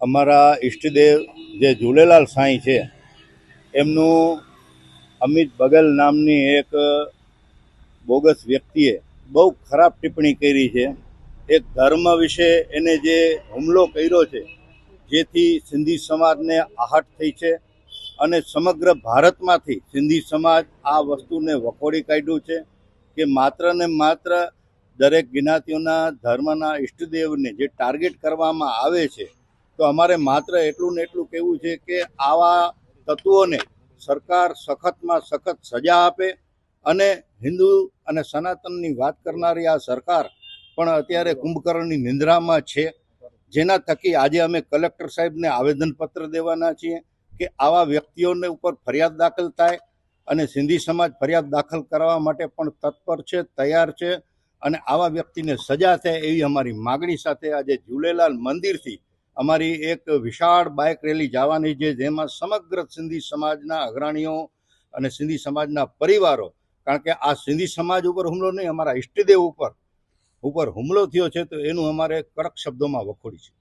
અમારા ઈષ્ટદેવ જે ઝૂલેલાલ સાંઈ છે, એમનું અમિત બગલ નામની એક બોગસ વ્યક્તિએ બહુ ખરાબ ટિપ્પણી કરી છે. એક ધર્મ વિશે એને જે હુમલો કર્યો છે, જેથી સિંધી સમાજને આહટ થઈ છે અને સમગ્ર ભારતમાંથી સિંધી સમાજ આ વસ્તુને વખોડી કાઢ્યું છે કે માત્ર ને માત્ર દરેક જ્ઞાતિઓના ધર્મના ઈષ્ટદેવને જે ટાર્ગેટ કરવામાં આવે છે તો અમારે માત્ર એટલું ને એટલું કહેવું છે કે આવા તત્વોને સરકાર સખતમાં સખત સજા આપે અને હિન્દુ અને સનાતનની વાત કરનારી આ સરકાર પણ અત્યારે કુંભકર્ણની નિંદ્રામાં છે. જેના થકી આજે અમે કલેક્ટર સાહેબને આવેદનપત્ર દેવાના છીએ કે આવા વ્યક્તિઓને ઉપર ફરિયાદ દાખલ થાય અને સિંધી સમાજ ફરિયાદ દાખલ કરવા માટે પણ તત્પર છે, તૈયાર છે અને આવા વ્યક્તિને સજા થાય એવી અમારી માગણી સાથે આજે ઝૂલેલાલ મંદિરથી અમારી એક વિશાળ બાઇક રેલી જવાની છે, જેમાં સમગ્ર સિંધી સમાજના અગ્રણીઓ અને સિંધી સમાજના પરિવારો, કારણ કે આ સિંધી સમાજ ઉપર હુમલો નહીં, અમારા ઈષ્ટદેવ ઉપર ઉપર હુમલો થયો છે, તો એનું અમારે કડક શબ્દોમાં વખોડી છે.